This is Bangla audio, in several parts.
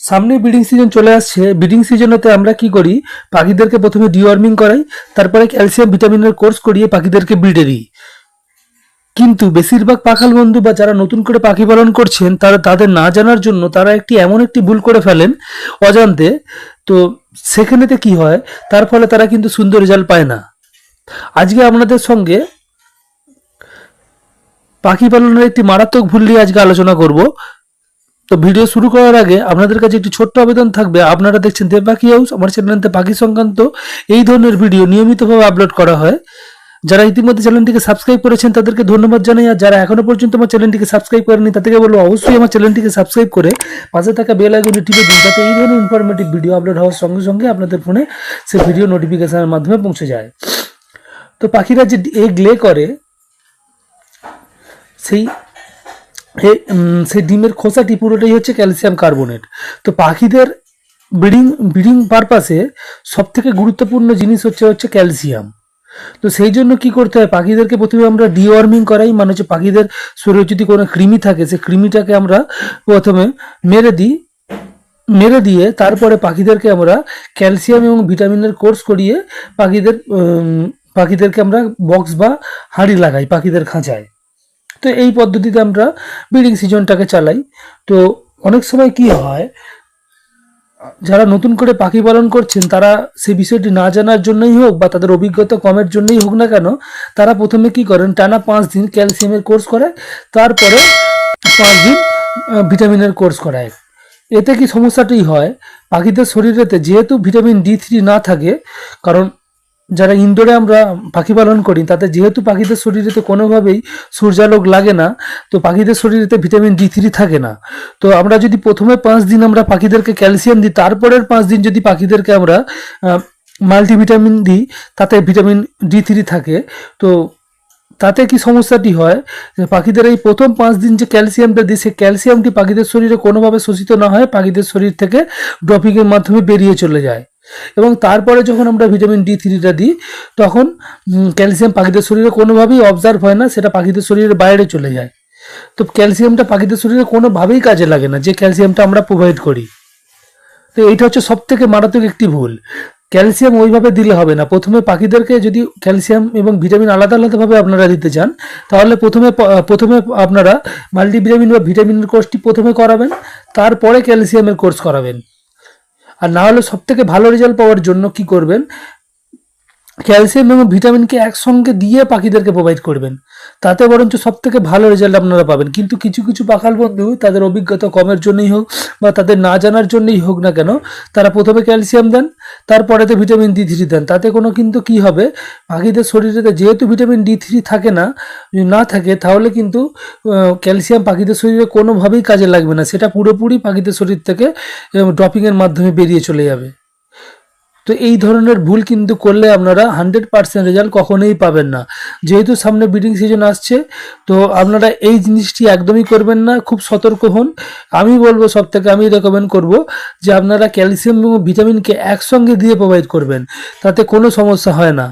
সামনে ব্রিডিং সিজন চলে আসছে। ব্রিডিং সিজনেতে আমরা কি করি? পাখিদেরকে প্রথমে ডিওয়ার্মিং করাই, তারপরে ক্যালসিয়াম ভিটামিনের কোর্স করিয়ে পাখিদেরকে ব্রিডে দিই। কিন্তু বেশিরভাগ পাখাল বন্ধু বা যারা নতুন করে পাখি পালন করছেন, তারা তাদের না জানার জন্য তারা একটি এমন একটি ভুল করে ফেলেন অজান্তে। তো সেখানেতে কি হয়? তার ফলে তারা কিন্তু সুন্দর রেজাল্ট পায় না। আজকে আপনাদের সঙ্গে পাখি পালনের একটি মারাত্মক ভুল নিয়ে আজকে আলোচনা করব। তো ভিডিও শুরু করার আগে আপনাদের কাছে একটি ছোট্ট আবেদন থাকবে। আপনারা দেখছেন দেব পাখি হাউস, আমার চ্যানেলতে পাখি সংক্রান্ত এই ধরনের ভিডিও নিয়মিতভাবে আপলোড করা হয়। যারা ইতিমধ্যে চ্যানেলটিকে সাবস্ক্রাইব করেছেন, তাদেরকে ধন্যবাদ জানাই। আর যারা এখনও পর্যন্ত আমার চ্যানেলটিকে সাবস্ক্রাইব করেনি তাদেরকে বলব অবশ্যই আমার চ্যানেলটিকে সাবস্ক্রাইব করে পাশে থাকা বেল আইকনটি টিপে দিন, যাতে এই ধরনের ইনফরমেটিভ ভিডিও আপলোড হওয়ার সঙ্গে সঙ্গে আপনাদের ফোনে সেই ভিডিও নোটিফিকেশনের মাধ্যমে পৌঁছে যায়। তো পাখিরা যে এগ লে করে, সেই সেই ডিমের খোসাটি পুরোটাই হচ্ছে ক্যালসিয়াম কার্বোনেট। তো পাখিদের ব্রিডিং ব্রিডিং পারপাসে সব থেকে গুরুত্বপূর্ণ জিনিস হচ্ছে হচ্ছে ক্যালসিয়াম। তো সেই জন্য কি করতে হয়, পাখিদেরকে প্রথমে আমরা ডিওয়ার্মিং করাই মানে হচ্ছে পাখিদের শরীরে যদি কোনো কৃমি থাকে, সেই কৃমিটাকে আমরা প্রথমে মেরে দিই, মেরে দিয়ে তারপরে পাখিদেরকে আমরা ক্যালসিয়াম এবং ভিটামিনের কোর্স করিয়ে পাখিদের পাখিদেরকে আমরা বক্স বা হাঁড়ি লাগাই, পাখিদের খাঁচায়। তো এই পদ্ধতিতে আমরা ব্রিডিং সিজনটাকে চালাই। তো অনেক সময় কি হয়, যারা নতুন করে পাখি পালন করছেন, তারা সেই বিষয়টি না জানার জন্যই হোক বা তাদের অভিজ্ঞতা কমের জন্যই হোক না কেন, তারা প্রথমে কি করেন, টানা পাঁচ দিন ক্যালসিয়ামের কোর্স করায়, তারপরে পাঁচ দিন ভিটামিনের কোর্স করায়। এতে কি সমস্যাটি হয়, পাখিদের শরীরেতে যেহেতু ভিটামিন ডি থ্রি না থাকে, কারণ যারা ইনডোরে আমরা পাখি পালন করি তাতে যেহেতু পাখিদের শরীরেতে কোনোভাবেই সূর্যালোক লাগে না, তো পাখিদের শরীরেতে ভিটামিন ডি থ্রি থাকে না। তো আমরা যদি প্রথমে পাঁচ দিন আমরা পাখিদেরকে ক্যালসিয়াম দিই, তারপরের পাঁচ দিন যদি পাখিদেরকে আমরা মাল্টিভিটামিন দিই, তাতে ভিটামিন ডি থ্রি থাকে। তো তাতে কি সমস্যাটি হয়? যে পাখিদের এই প্রথম পাঁচ দিন যে ক্যালসিয়ামটা দিই, সেই ক্যালসিয়ামটি পাখিদের শরীরে কোনোভাবে শোষিত না হয়, পাখিদের শরীর থেকে ড্রপিংয়ের মাধ্যমে বেরিয়ে চলে যায়। এবং তারপরে যখন আমরা ভিটামিন ডি থ্রিটা দিই, তখন ক্যালসিয়াম পাখিদের শরীরে কোনোভাবেই অবজার্ভ হয় না, সেটা পাখিদের শরীরের বাইরে চলে যায়। তো ক্যালসিয়ামটা পাখিদের শরীরে কোনোভাবেই কাজে লাগে না, যে ক্যালসিয়ামটা আমরা প্রোভাইড করি। তো এইটা হচ্ছে সব থেকে মারাত্মক একটি ভুল। ক্যালসিয়াম ওইভাবে দিলে হবে না। প্রথমে পাখিদেরকে যদি ক্যালসিয়াম এবং ভিটামিন আলাদা আলাদাভাবে আপনারা দিতে চান, তাহলে প্রথমে প্রথমে আপনারা মাল্টিভিটামিন বা ভিটামিনের কোর্সটি প্রথমে করাবেন, তারপরে ক্যালসিয়ামের কোর্স করাবেন। আর না হলে সব থেকে ভালো রেজাল্ট পাওয়ার জন্য কি করবেন? ক্যালসিয়াম এবং ভিটামিনকে একসঙ্গে দিয়ে পাখিদেরকে প্রোভাইড করবেন। তাতে বরঞ্চ সব থেকে ভালো রেজাল্ট আপনারা পাবেন। কিন্তু কিছু কিছু পাখাল বন্ধু তাদের অভিজ্ঞতা কমের জন্যই হোক বা তাদের না জানার জন্যই হোক না কেন, তারা প্রথমে ক্যালসিয়াম দেন তারপরে তো ভিটামিন ডি থ্রি দেন। তাতে কোনো কিন্তু কি হবে, পাখিদের শরীরে যেহেতু ভিটামিন ডি থ্রি থাকে না না থাকে, তাহলে কিন্তু ক্যালসিয়াম পাখিদের শরীরে কোনোভাবেই কাজে লাগবে না। সেটা পুরোপুরি পাখিদের শরীর থেকে ড্রপিংয়ের মাধ্যমে বেরিয়ে চলে যাবে। তো এই ধরনের ভুল কিন্তু করলে আপনারা হান্ড্রেড পার্সেন্ট রেজাল্ট কখনোই পাবেন না। যেহেতু সামনে ব্রিডিং সিজন আসছে, তো আপনারা এই জিনিসটি একদমই করবেন না, খুব সতর্ক হন। আমি বলব সব থেকে আমি রেকমেন্ড করব যে আপনারা ক্যালসিয়াম এবং ভিটামিনকে একসঙ্গে দিয়ে প্রোভাইড করবেন, তাতে কোনো সমস্যা হয় না।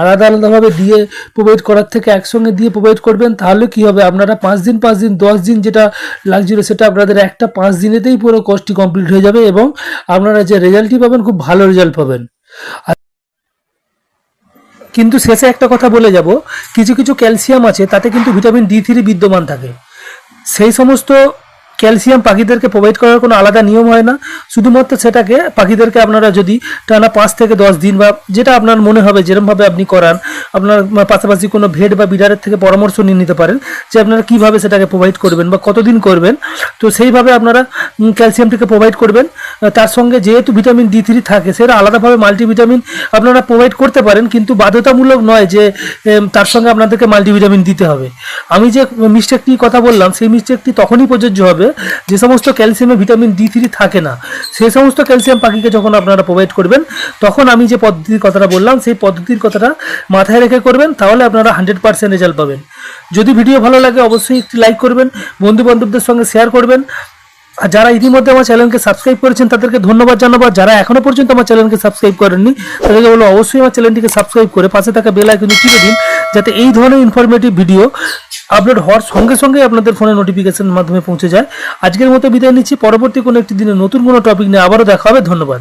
আলাদা আলাদাভাবে দিয়ে প্রোভাইড করার থেকে একসঙ্গে দিয়ে প্রোভাইড করবেন, তাহলে কি হবে? আপনারা পাঁচ দিন পাঁচ দিন, দশ দিন যেটা লাগছিল সেটা আপনাদের একটা পাঁচ দিনেতেই পুরো কোর্সটি কমপ্লিট হয়ে যাবে এবং আপনারা যে রেজাল্টটি পাবেন, খুব ভালো রেজাল্ট পাবেন। কিন্তু শেষে একটা কথা বলে যাব, কিছু কিছু ক্যালসিয়াম আছে, তাতে কিন্তু ভিটামিন ডি থ্রি বিদ্যমান থাকে। সেই সমস্ত ক্যালসিয়াম পাখিদেরকে প্রোভাইড করার কোনো আলাদা নিয়ম হয় না। শুধুমাত্র সেটাকে পাখিদেরকে আপনারা যদি টানা পাঁচ থেকে দশ দিন বা যেটা আপনার মনে হবে যেরমভাবে আপনি করান, আপনার পাশাপাশি কোনো ভেড বা বিডারের থেকে পরামর্শ নিয়ে নিতে পারেন যে আপনারা কীভাবে সেটাকে প্রোভাইড করবেন বা কতদিন করবেন। তো সেইভাবে আপনারা ক্যালসিয়ামটিকে প্রোভাইড করবেন। তার সঙ্গে যেহেতু ভিটামিন ডি থ্রি থাকে, সেটা আলাদাভাবে মাল্টিভিটামিন আপনারা প্রোভাইড করতে পারেন, কিন্তু বাধ্যতামূলক নয় যে তার সঙ্গে আপনাদেরকে মাল্টিভিটামিন দিতে হবে। আমি যে মিস্টেকটি কথা বললাম, সেই মিস্টেকটি তখনই প্রযোজ্য হবে যে সমস্ত ক্যালসিয়ামে ভিটামিন ডি থ্রি থাকে না, সে সমস্ত ক্যালসিয়াম পাখিকে যখন আপনারা প্রোভাইড করবেন, তখন আমি যে পদ্ধতির কথাটা বললাম, সেই পদ্ধতির কথাটা মাথায় রেখে করবেন, তাহলে আপনারা হান্ড্রেড পার্সেন্ট রেজাল্ট পাবেন। যদি ভিডিও ভালো লাগে, অবশ্যই একটি লাইক করবেন বন্ধু বান্ধবদের সঙ্গে শেয়ার করবেন আর যারা ইতিমধ্যে আমার চ্যানেলকে সাবস্ক্রাইব করেছেন, তাদেরকে ধন্যবাদ জানাব। আর যারা এখনও পর্যন্ত আমার চ্যানেলকে সাবস্ক্রাইব করেননি, তাদেরকে বলব অবশ্যই আমার চ্যানেলটিকে সাবস্ক্রাইব করে পাশে থাকা বেল আইকনে টিপে দিন, যাতে এই ধরনের ইনফরমেটিভ ভিডিও আপলোড হওয়ার সঙ্গে সঙ্গে আপনাদের ফোনে নোটিফিকেশনের মাধ্যমে পৌঁছে যায়। আজকের মতো বিদায় নিচ্ছি। পরবর্তী কোনো একটি দিনে নতুন কোনো টপিক নিয়ে আবারও দেখা হবে। ধন্যবাদ।